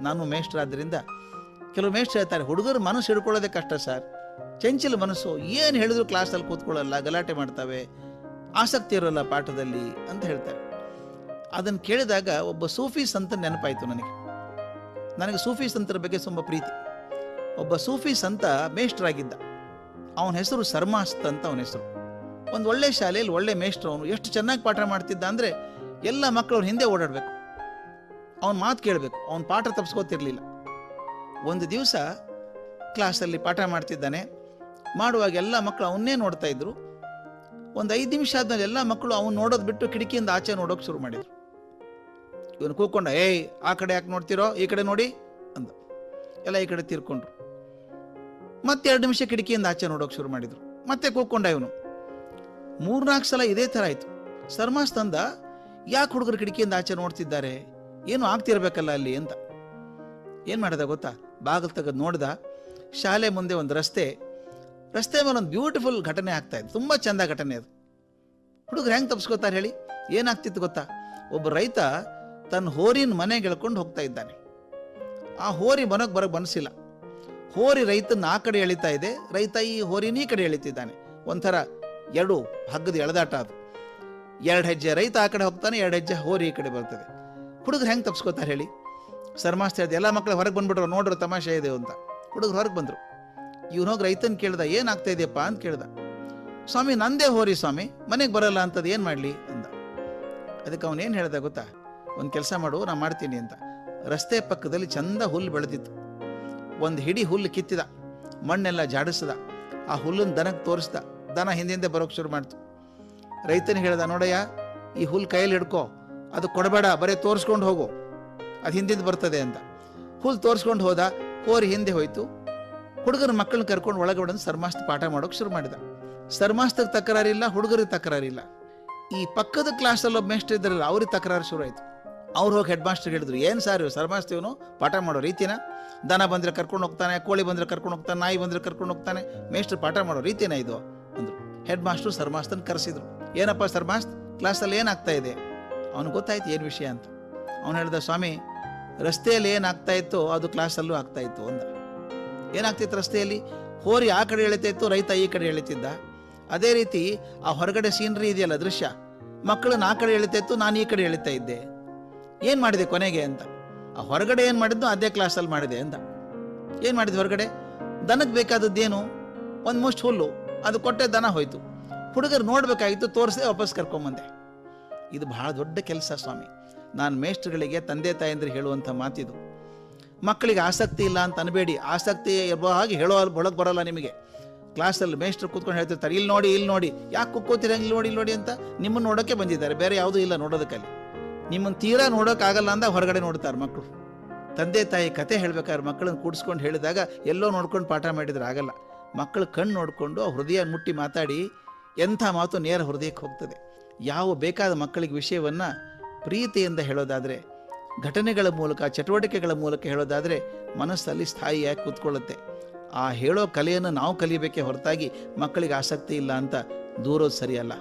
ನಾನು ಮೇಷ್ಟ್ರ ಆದ್ದರಿಂದ ಕೆಲವು ಮೇಷ್ಟ್ರು ಹೇಳ್ತಾರೆ, ಹುಡುಗರು ಮನಸ್ಸು ಹಿಡ್ಕೊಳ್ಳೋದೇ ಕಷ್ಟ ಸರ್. ಚಂಚಲ ಮನಸ್ಸು, ಏನು ಹೇಳಿದ್ರು ಕ್ಲಾಸಲ್ಲಿ ಕೂತ್ಕೊಳ್ಳಲ್ಲ, ಗಲಾಟೆ ಮಾಡ್ತವೆ, ಆಸಕ್ತಿ ಇರೋಲ್ಲ ಪಾಠದಲ್ಲಿ ಅಂತ ಹೇಳ್ತಾರೆ. ಅದನ್ನು ಕೇಳಿದಾಗ ಒಬ್ಬ ಸೂಫಿ ಸಂತ ನೆನಪಾಯಿತು ನನಗೆ. ನನಗೆ ಸೂಫಿ ಸಂತರ ಬಗ್ಗೆ ತುಂಬ ಪ್ರೀತಿ. ಒಬ್ಬ ಸೂಫಿ ಸಂತ ಮೇಷ್ಟ್ರಾಗಿದ್ದ. ಅವನ ಹೆಸರು ಸರ್ಮಾಸ್ತ್ ಅಂತ ಅವನ ಹೆಸರು. ಒಂದು ಒಳ್ಳೆ ಶಾಲೆಯಲ್ಲಿ ಒಳ್ಳೆ ಮೇಷ್ಟ್ರು ಅವನು. ಎಷ್ಟು ಚೆನ್ನಾಗಿ ಪಾಠ ಮಾಡ್ತಿದ್ದ ಅಂದರೆ ಎಲ್ಲ ಮಕ್ಕಳು ಅವ್ರ ಹಿಂದೆ ಓಡಾಡಬೇಕು. ಅವನ ಮಾತು ಕೇಳಬೇಕು. ಅವನ ಪಾಠ ತಪ್ಪಿಸ್ಕೋತಿರ್ಲಿಲ್ಲ ಒಂದು ದಿವಸ ಕ್ಲಾಸಲ್ಲಿ ಪಾಠ ಮಾಡ್ತಿದ್ದಾನೆ. ಮಾಡುವಾಗ ಎಲ್ಲ ಮಕ್ಕಳು ಅವನ್ನೇ ನೋಡ್ತಾ ಇದ್ರು. ಒಂದು ಐದು ನಿಮಿಷ ಆದ್ಮೇಲೆ ಎಲ್ಲ ಮಕ್ಕಳು ಅವ್ನು ನೋಡೋದು ಬಿಟ್ಟು ಕಿಟಕಿಯಿಂದ ಆಚೆ ನೋಡೋಕೆ ಶುರು ಮಾಡಿದ್ರು. ಇವನು ಕೂಕೊಂಡ ಏಯ್, ಆ ಕಡೆ ಯಾಕೆ ನೋಡ್ತಿರೋ? ಈ ಕಡೆ ನೋಡಿ, ಅಂದ. ಎಲ್ಲ ಈ ಕಡೆ ತಿರ್ಕೊಂಡ್ರು. ಮತ್ತೆ ಎರಡು ನಿಮಿಷ ಕಿಟಕಿಯಿಂದ ಆಚೆ ನೋಡೋಕೆ ಶುರು ಮಾಡಿದ್ರು. ಮತ್ತೆ ಕೂತ್ಕೊಂಡ ಇವನು. ಮೂರ್ನಾಲ್ಕು ಸಲ ಇದೇ ಥರ ಆಯಿತು. ಸರ್ಮಾಸ್ ತಂದ, ಯಾಕೆ ಹುಡುಗರು ಕಿಟಕಿಯಿಂದ ಆಚೆ ನೋಡ್ತಿದ್ದಾರೆ? ಏನು ಆಗ್ತಿರ್ಬೇಕಲ್ಲ ಅಲ್ಲಿ ಅಂತ. ಏನು ಮಾಡಿದೆ ಗೊತ್ತಾ? ಬಾಗಿಲು ತೆಗೆದು ನೋಡ್ದ, ಶಾಲೆ ಮುಂದೆ ಒಂದು ರಸ್ತೆ ರಸ್ತೆ ಮೇಲೆ ಒಂದು ಬ್ಯೂಟಿಫುಲ್ ಘಟನೆ ಆಗ್ತಾ ಇದೆ ತುಂಬ ಚಂದ ಘಟನೆ ಅದು. ಹುಡುಗರು ಹೆಂಗೆ ತಪ್ಪಿಸ್ಕೋತಾರೆ ಹೇಳಿ? ಏನಾಗ್ತಿತ್ತು ಗೊತ್ತಾ? ಒಬ್ಬ ರೈತ ತನ್ನ ಹೋರಿನ ಮನೆಗೆ ಎಳ್ಕೊಂಡು ಹೋಗ್ತಾ ಇದ್ದಾನೆ. ಆ ಹೋರಿ ಮನೆಗೆ ಬರೋಕ್ಕೆ ಬನಸಿಲ್ಲ ಹೋರಿ ರೈತನ ಆ ಕಡೆ ಎಳಿತಾ ಇದೆ, ರೈತ ಈ ಹೋರಿನ ಈ ಕಡೆ ಎಳಿತಿದ್ದಾನೆ. ಒಂಥರ ಎರಡು ಹಗ್ಗದ ಎಳೆದಾಟ ಅದು. ಎರಡು ಹೆಜ್ಜೆ ರೈತ ಆ ಕಡೆ ಹೋಗ್ತಾನೆ, ಎರಡು ಹೆಜ್ಜೆ ಹೋರಿ ಈ ಕಡೆ ಬರ್ತದೆ. ಹುಡುಗರು ಹೆಂಗೆ ತಪ್ಸ್ಕೋತಾರೆ ಹೇಳಿ? ಸರ್ಮಾಸ್ತಿ ಹೇಳಿದೆ, ಎಲ್ಲ ಮಕ್ಕಳು ಹೊರಗೆ ಬಂದ್ಬಿಟ್ರು, ನೋಡ್ರು ತಮಾಷೆ ಇದೆ ಅಂತ. ಹುಡುಗರು ಹೊರಗೆ ಬಂದರು. ಇವ್ನು ಹೋಗಿ ರೈತನ ಕೇಳ್ದ, ಏನಾಗ್ತಾ ಇದೆಯಪ್ಪ? ಅಂತ ಕೇಳ್ದ. ಸ್ವಾಮಿ, ನಂದೇ ಹೋರಿ ಸ್ವಾಮಿ, ಮನೆಗೆ ಬರಲ್ಲ ಅಂತದ್ದು ಏನು ಮಾಡಲಿ? ಅಂದ. ಅದಕ್ಕೆ ಅವನೇನು ಹೇಳ್ದೆ ಗೊತ್ತಾ? ಒಂದು ಕೆಲಸ ಮಾಡು ನಾನು ಮಾಡ್ತೀನಿ ಅಂತ. ರಸ್ತೆ ಪಕ್ಕದಲ್ಲಿ ಚಂದ ಹುಲ್ಲು ಬೆಳೆದಿತ್ತು. ಒಂದು ಹಿಡಿ ಹುಲ್ಲು ಕಿತ್ತಿದ. ಮಣ್ಣೆಲ್ಲ ಜಾಡಿಸ್ದ. ಆ ಹುಲ್ಲನ್ನು ದನಕ್ಕೆ ತೋರಿಸ್ದ. ದನ ಹಿಂದಿಂದೆ ಬರೋಕ್ಕೆ ಶುರು ಮಾಡ್ತು. ರೈತನ ಹೇಳ್ದ, ನೋಡಯ್ಯ, ಈ ಹುಲ್ಲು ಕೈಯಲ್ಲಿ ಹಿಡ್ಕೋ. ಅದು ಕೊಡಬೇಡ, ಬರೀ ತೋರಿಸ್ಕೊಂಡು ಹೋಗು. ಅದು ಹಿಂದಿದ್ದು ಬರ್ತದೆ ಅಂತ. ಹುಲ್ ತೋರಿಸ್ಕೊಂಡು ಹೋದ ಕೋರಿ ಹಿಂದೆ ಹೋಯ್ತು. ಹುಡುಗರ ಮಕ್ಕಳನ್ನ ಕರ್ಕೊಂಡು ಒಳಗೆ ಬಿಡೋದು ಸರ್ಮಾಸ್ತ ಪಾಠ ಮಾಡೋಕೆ ಶುರು ಮಾಡಿದ. ಸರ್ಮಾಸ್ತಕ್ಕೆ ತಕರಾರಿಲ್ಲ ಹುಡುಗರಿಗೆ ತಕರಾರಿಲ್ಲ ಈ ಪಕ್ಕದ ಕ್ಲಾಸಲ್ಲಿ ಒಬ್ಬ ಮೇಸ್ಟ್ರ್ ಇದ್ರಲ್ಲ, ಅವ್ರಿಗೆ ತಕರಾರು ಶುರು ಆಯಿತು. ಅವ್ರು ಹೋಗಿ ಹೆಡ್ ಮಾಸ್ಟರ್ಗೆ ಹೇಳಿದ್ರು, ಏನು ಸರ್ ಇವು ಸರ್ಮಾಸ್ತಿವನು ಪಾಠ ಮಾಡೋ ರೀತಿನ? ದನ ಬಂದರೆ ಕರ್ಕೊಂಡು ಹೋಗ್ತಾನೆ, ಕೋಳಿ ಬಂದರೆ ಕರ್ಕೊಂಡು ಹೋಗ್ತಾನೆ, ನಾಯಿ ಬಂದರೆ ಕರ್ಕೊಂಡು ಹೋಗ್ತಾನೆ, ಮೇಷ್ಟ್ರು ಪಾಠ ಮಾಡೋ ರೀತಿನ ಇದು? ಅಂದರು. ಹೆಡ್ ಮಾಸ್ಟ್ರು ಸರ್ಮಾಸ್ತನ ಕರೆಸಿದ್ರು. ಏನಪ್ಪ ಸರ್ಮಾಸ್ತ್ ಕ್ಲಾಸಲ್ಲಿ ಏನಾಗ್ತಾ ಇದೆ? ಅವನು ಗೊತ್ತಾಯ್ತು ಏನು ವಿಷಯ ಅಂತ. ಅವನು ಹೇಳಿದ, ಸ್ವಾಮಿ, ರಸ್ತೆಯಲ್ಲಿ ಏನಾಗ್ತಾ ಇತ್ತು? ಅದು ಕ್ಲಾಸಲ್ಲೂ ಆಗ್ತಾ ಇತ್ತು, ಅಂದ. ಏನಾಗ್ತಿತ್ತು ರಸ್ತೆಯಲ್ಲಿ? ಹೋರಿ ಆ ಕಡೆ ಎಳಿತಾ ಇತ್ತು, ರೈತ ಈ ಕಡೆ ಎಳಿತಿದ್ದ. ಅದೇ ರೀತಿ ಆ ಹೊರಗಡೆ ಸೀನ್ರಿ ಇದೆಯಲ್ಲ ದೃಶ್ಯ, ಮಕ್ಕಳನ್ನ ಆ ಕಡೆ ಎಳಿತಾ ಇತ್ತು, ನಾನು ಈ ಕಡೆ ಎಳಿತಾ ಇದ್ದೆ. ಏನು ಮಾಡಿದೆ ಕೊನೆಗೆ ಅಂತ. ಆ ಹೊರಗಡೆ ಏನು ಮಾಡಿದ್ದು ಅದೇ ಕ್ಲಾಸಲ್ಲಿ ಮಾಡಿದೆ ಅಂತ ಏನು ಮಾಡಿದ್ದು ಹೊರಗಡೆ? ದನಕ್ಕೆ ಬೇಕಾದದ್ದೇನು ಒಂದು ಮುಷ್ಟು ಹುಲ್ಲು. ಅದು ಕೊಟ್ಟೆ ದನ ಹೋಯ್ತು. ಹುಡುಗರು ನೋಡಬೇಕಾಗಿತ್ತು, ತೋರಿಸದೆ ವಾಪಸ್ ಕರ್ಕೊಂಬಂದೆ. ಇದು ಬಹಳ ದೊಡ್ಡ ಕೆಲಸ ಸ್ವಾಮಿ. ನಾನು ಮೇಷ್ಟ್ರುಗಳಿಗೆ ತಂದೆ ತಾಯಂದ್ರೆ ಹೇಳುವಂಥ ಮಾತಿದು. ಮಕ್ಕಳಿಗೆ ಆಸಕ್ತಿ ಇಲ್ಲ ಅಂತ ಅನ್ಬೇಡಿ. ಆಸಕ್ತಿ ಇರೋ ಹಾಗೆ ಹೇಳೋ ಒಳಗೆ ಬರೋಲ್ಲ ನಿಮಗೆ. ಕ್ಲಾಸಲ್ಲಿ ಮೇಷ್ಟ್ರು ಕೂತ್ಕೊಂಡು ಹೇಳ್ತಿರ್ತಾರೆ, ಇಲ್ಲಿ ನೋಡಿ ಇಲ್ಲಿ ನೋಡಿ. ಯಾಕೆ ಕುಕ್ಕೋತೀರ ಇಲ್ಲಿ ನೋಡಿ ಇಲ್ಲಿ ನೋಡಿ ಅಂತ ನಿಮ್ಮನ್ನು ನೋಡೋಕ್ಕೆ ಬಂದಿದ್ದಾರೆ. ಬೇರೆ ಯಾವುದೂ ಇಲ್ಲ ನೋಡೋದಕ್ಕಲ್ಲಿ. ನಿಮ್ಮನ್ನು ತೀರಾ ನೋಡೋಕ್ಕಾಗಲ್ಲ ಅಂದ ಹೊರಗಡೆ ನೋಡ್ತಾರೆ ಮಕ್ಕಳು ತಂದೆ ತಾಯಿ ಕತೆ ಹೇಳ್ಬೇಕಾದ್ರೆ ಮಕ್ಕಳನ್ನು ಕೂಡಿಸ್ಕೊಂಡು ಹೇಳಿದಾಗ ಎಲ್ಲೋ ನೋಡ್ಕೊಂಡು ಪಾಠ ಮಾಡಿದ್ರೆ ಆಗಲ್ಲ. ಮಕ್ಕಳು ಕಣ್ಣು ನೋಡಿಕೊಂಡು ಹೃದಯ ಮುಟ್ಟಿ ಮಾತಾಡಿ ಎಂಥ ಮಾತು ನೇರ ಹೃದಯಕ್ಕೆ ಹೋಗ್ತದೆ. ಯಾವ ಬೇಕಾದ ಮಕ್ಕಳಿಗೆ ವಿಷಯವನ್ನು ಪ್ರೀತಿಯಿಂದ ಹೇಳೋದಾದರೆ, ಘಟನೆಗಳ ಮೂಲಕ, ಚಟುವಟಿಕೆಗಳ ಮೂಲಕ ಹೇಳೋದಾದರೆ ಮನಸ್ಸಲ್ಲಿ ಸ್ಥಾಯಿಯಾಗಿ ಕೂತ್ಕೊಳ್ಳುತ್ತೆ. ಆ ಹೇಳೋ ಕಲೆಯನ್ನು ನಾವು ಕಲಿಯಬೇಕೇ ಹೊರತಾಗಿ ಮಕ್ಕಳಿಗೆ ಆಸಕ್ತಿ ಇಲ್ಲ ಅಂತ ದೂರೋದು ಸರಿಯಲ್ಲ.